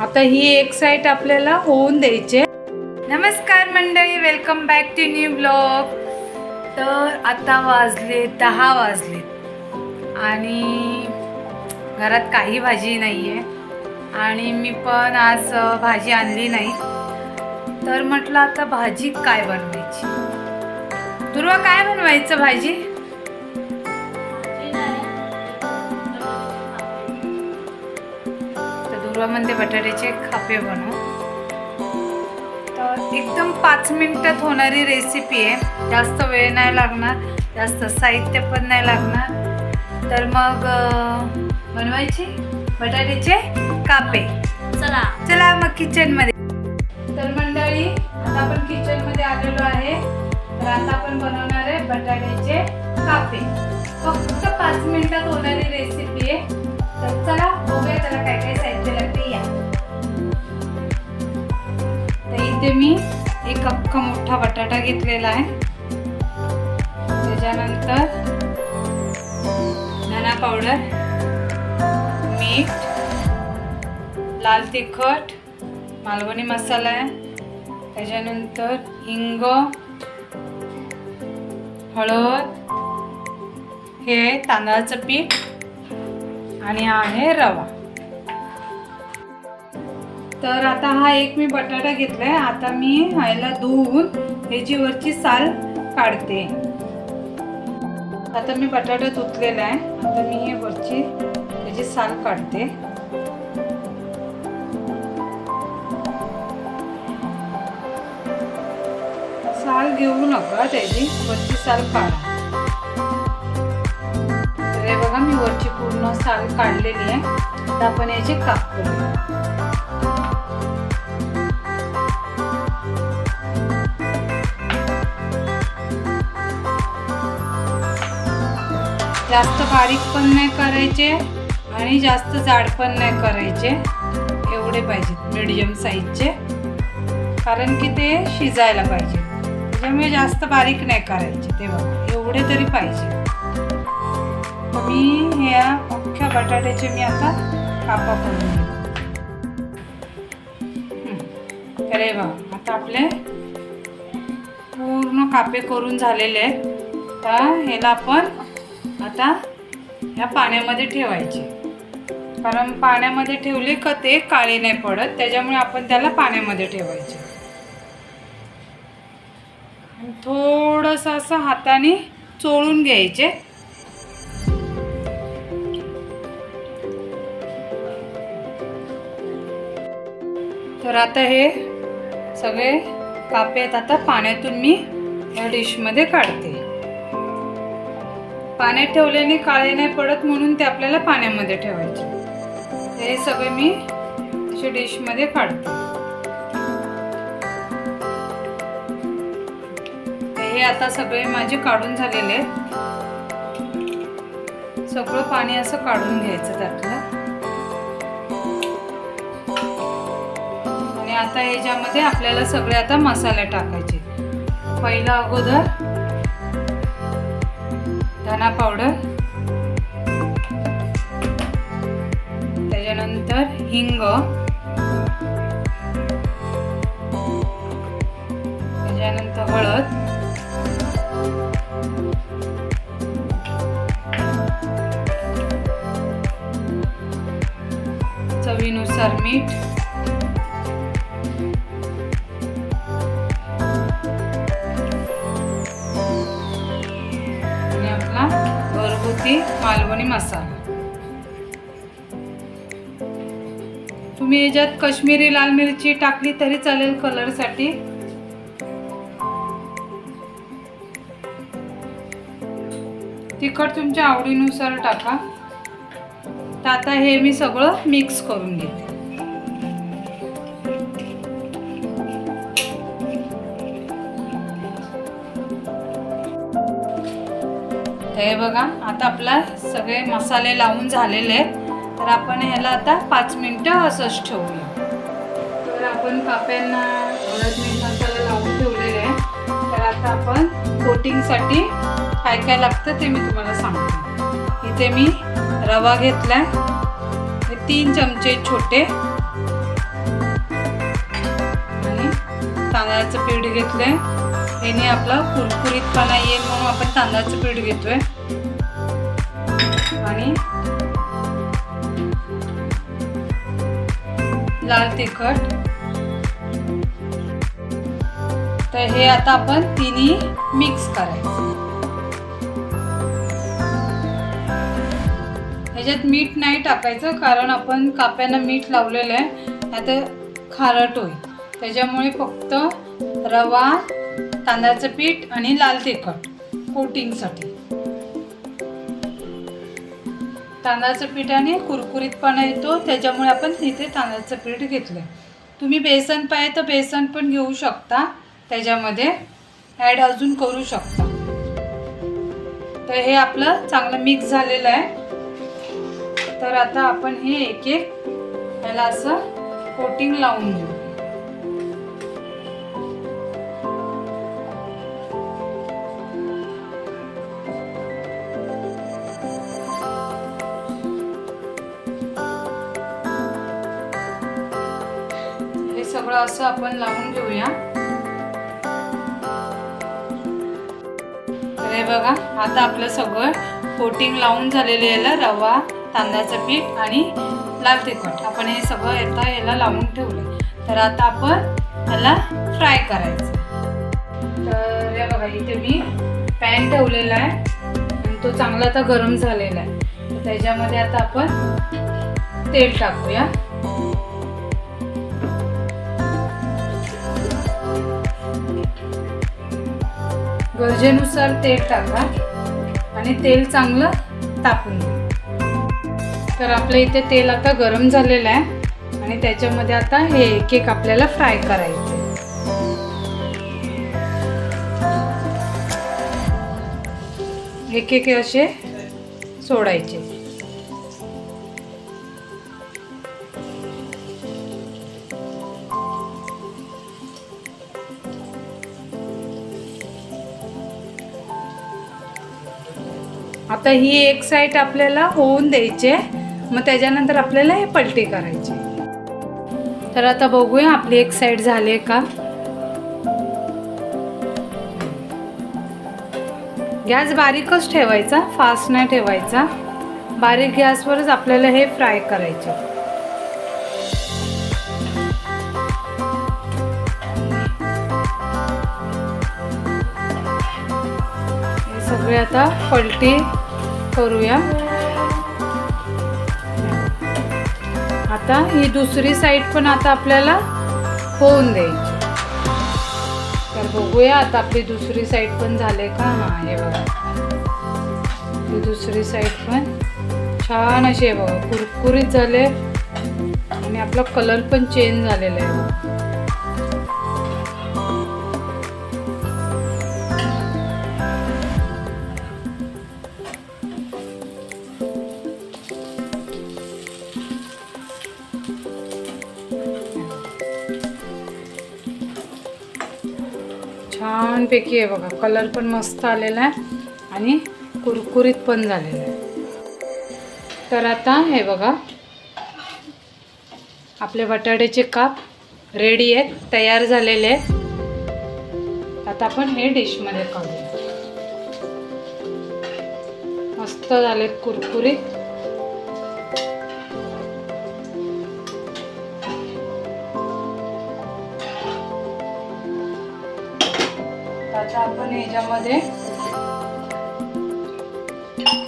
आता ही एक साईड आपल्याला होऊन द्यायचे नमस्कार मंडळी welcome back to new blog तर आता वाजले दहा वाजले. आणि घरात काही भाजी नाही आहे आणि मी पण आज भाजी आणली नाही. तर म्हटलं आता भाजी काय बनवायची? दुर्वा काय बनवायचं भाजी? म्हणते बटाट्याचे खापे बनव. तर एकदम पाच मिनिटात होणारी रेसिपी आहे. जास्त वेळ नाही लागणार जास्त साहित्य पण नाही लागणार. तर मग बनवायची बटाट्याचे कापे. चला. चला मग किचनमध्ये तर मंडळी आता आपण किचनमध्ये आलेलो आहे. तर आता आपण बनवणार आहे बटाट्याचे कापे. फक्त पाच मिनिटात होणारी रेसिपी आहे. तर चला बघूया त्याला काय काय साहित्य लागते या. तर इथे मी एक अख्खा मोठा बटाटा घेतलेला आहे. त्याच्यानंतर धना पावडर मीठ लाल तिखट मालवणी मसाला आहे. त्याच्यानंतर हिंग हळद हे तांदळाचं पीठ. आणि हा आहे रवा. तर आता हा एक मी बटाटा घेतलाय. आता मी ह्याला धुवून ह्याची वरची साल काढते. आता मी बटाटा धुतलेला आहे. आता मी हे वरची ह्याची साल काढते. साल घेऊ नका त्याची. वरची साल काढा. पूर्ण साल काढलेली आहे. तर आपण याचे काप करू. जास्त बारीक पण नाही करायचे आणि जास्त जाड पण नाही करायचे. एवढे पाहिजेत मिडियम साईजचे कारण की ते शिजायला पाहिजे. त्याच्यामुळे जास्त बारीक नाही करायचे तेव्हा. एवढे तरी पाहिजे. मी ह्या अख्ख्या बटाट्याचे मी आता कापा करून घेते हं. आता आपले पूर्ण कापे करून झालेले आहेत. तर ह्याला आपण आता ह्या पाण्यामध्ये ठेवायचे. कारण पाण्यामध्ये ठेवले का ते काळे नाही पडत त्याच्यामुळे आपण त्याला पाण्यामध्ये ठेवायचे. थोडंसं असं हाताने चोळून घ्यायचे. तर आता हे सगळे कापे आहेत. आता पाण्यातून मी या डिशमध्ये काढते. पाण्यात ठेवल्याने काळे नाही पडत म्हणून ते आपल्याला पाण्यामध्ये ठेवायचे. हे सगळे मी असे डिशमध्ये काढते. हे आता सगळे माझे काढून झालेले आहेत. सगळं पाणी असं काढून घ्यायचं त्यातलं. आता याच्यामध्ये आपल्याला सगळे आता मसाले टाकायचे. पहिला अगोदर धना पावडर त्याच्यानंतर हिंग त्याच्यानंतर हळद चवीनुसार मीठ मालवणी मसाला तुम्ही याच्यात कश्मीरी लाल मिरची टाकली तरी चालेल कलरसाठी. तिखट तुमच्या आवडीनुसार टाका. तर आता हे मी सगळं मिक्स करून घेते. हे बघा आता आपला सगळे मसाले लावून झालेले आहेत. तर आपण ह्याला आता पाच मिनटं असंच ठेवूया. तर आपण काप्यांना हळद मीठ मसाला लावून ठेवलेले आहे तर आता आपण कोटिंगसाठी काय काय लागतं ते मी तुम्हाला सांगते. इथे मी रवा घेतला आहे तीन चमचे छोटे. आणि तांदळाचं पीठ घेतलं आहे याने आपला कुरकुरीतपणा येईल म्हणून आपण तांदळाचं पीठ घेतोय. आणि लाल तिखट. तर हे आता आपण तिन्ही मिक्स करायचं. ह्याच्यात मीठ नाही टाकायचं कारण आपण काप्यांना मीठ लावलेलं आहे. आता खारट होईल. त्याच्यामुळे फक्त रवा तांदळाचं पीठ आणि लाल तिखट कोटिंगसाठी. तांदळाचं पिठाने कुरकुरीतपणा येतो त्याच्यामुळे आपण इथे तांदळाचं पीठ घेतलं तुम्ही बेसन पाहिजे तर बेसन पण घेऊ शकता त्याच्यामध्ये ॲड अजून करू शकता. तर हे आपलं चांगलं मिक्स झालेलं आहे. तर आता आपण हे एक एक ह्याला असं कोटिंग लावून घेऊ. सगळं असं आपण लावून घेऊया. तर हे बघा आता आपलं सगळं कोटिंग लावून झालेलं याला रवा तांदळाचं पीठ आणि लाल तिखट. आपण हे सगळं येता याला लावून ठेवलं तर आता आपण याला फ्राय करायचं. तर हे बघा इथे मी पॅन ठेवलेला आहे आणि तो चांगला आता गरम झालेला आहे. त्याच्यामध्ये आता आपण तेल टाकूया. गरजेनुसार तेल टाका आणि तेल चांगलं तापून घ्या. तर आपल्या इथे तेल आता गरम झालेलं आहे आणि त्याच्यामध्ये आता हे एक एक आपल्याला फ्राय करायचं एक एक असे सोडायचे. आता ही एक साईड आपल्याला होऊन द्यायची मग त्याच्यानंतर आपल्याला हे पलटी करायची तर आता बघूया आपली एक साईड झाली का? गॅस बारीकच ठेवायचा फास्ट नाही ठेवायचा. बारीक गॅसवरच आपल्याला हे फ्राय करायचे. सगळे आता पलटी करूया. आता ही दुसरी साईड पण आता आपल्याला होऊन द्यायची. तर बघूया आता आपली दुसरी साईड पण झाले का? हां हे बघा. ही दुसरी साईड पण छान अशी आहे बघा. कुरकुरीत झाले. आणि आपला कलर पण चेंज झालेला आहे. छानपैकी आहे बघा. कलर पण मस्त आलेला आहे आणि कुरकुरीत पण झालेला आहे. तर आता हे बघा आपले बटाट्याचे काप रेडी आहेत तयार झालेले आहेत. आता आपण हे डिशमध्ये काढूया. मस्त झालेत कुरकुरीत. आता आपण ह्याच्यामध्ये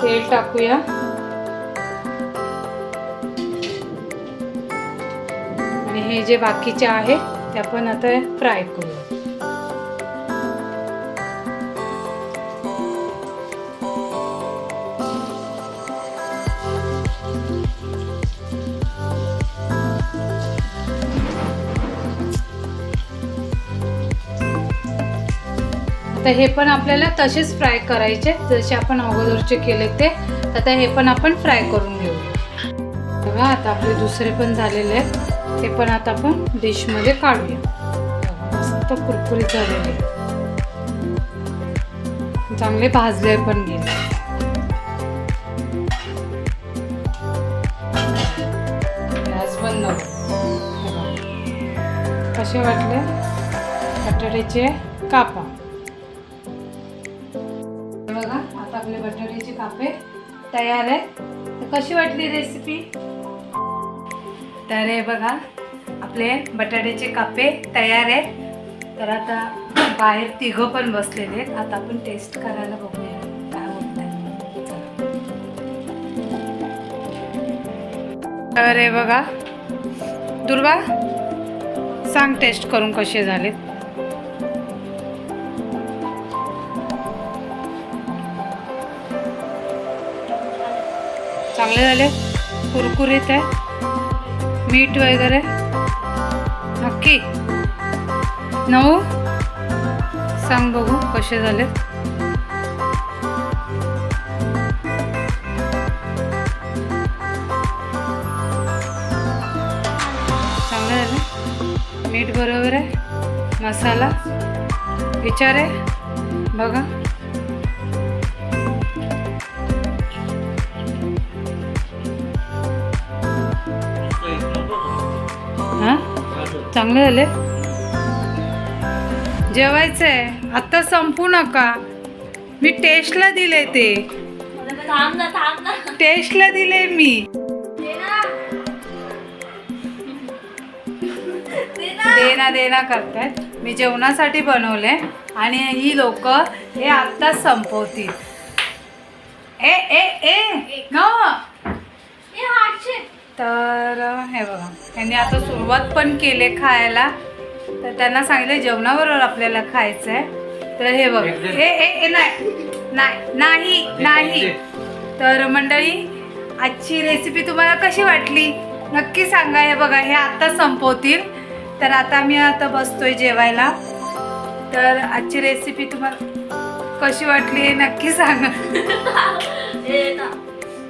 तेल टाकूया. आणि हे जे बाकीचे आहे ते आपण आता फ्राय करूया. तर हे पण आपल्याला तसेच फ्राय करायचे. जसे आपण अगोदरचे केले ते आता हे पण आपण फ्राय करून घेऊ. बघा आता आपले दुसरे पण झालेले आहेत. ते पण आता आपण डिशमध्ये काढूया. मस्त कुरकुरीत झालेले. चांगले भाजले पण गेले. गॅस बंद कसे वाटले? बटाट्याचे कापा. बटाट्याचे कापे तयार आहे. तर कशी वाटली रेसिपी तर हे बघा आपले बटाट्याचे कापे तयार आहे तर आता बाहेर तिघं पण बसलेले आहेत. आता आपण टेस्ट करायला बघूया काय होत अरे बघा दुर्वा सांग टेस्ट करून कसे झाले चांगले झाले. कुरकुरीत आहे. मीठ वगैरे. नक्की. नऊ. सांग बघू कसे झाले चांगले झाले. मीठ बरोबर आहे. मसाला. विचार आहे. बघा. हां? चांगले झाले? जेवायचं आहे आत्ता संपू नका. मी टेस्टला दिले ते. टेस्टला दिले मी. देना देना करतायत मी जेवणासाठी बनवले आणि ही लोक हे आत्ताच संपवतील. ए ए ए. ए, ए हातचे तर हे बघा. त्यांनी आता सुरुवात पण केले खायला. तर त्यांना सांगितलं जेवणाबरोबर आपल्याला खायचं आहे तर हे बघ. ए ए नाही. नाही नाही नाही. तर मंडळी आजची रेसिपी तुम्हाला कशी वाटली? नक्की सांगा. हे बघा हे आता संपवतील. तर आता मी आता बसतोय जेवायला. तर आजची रेसिपी तुम्हाला कशी वाटली हे नक्की सांगा.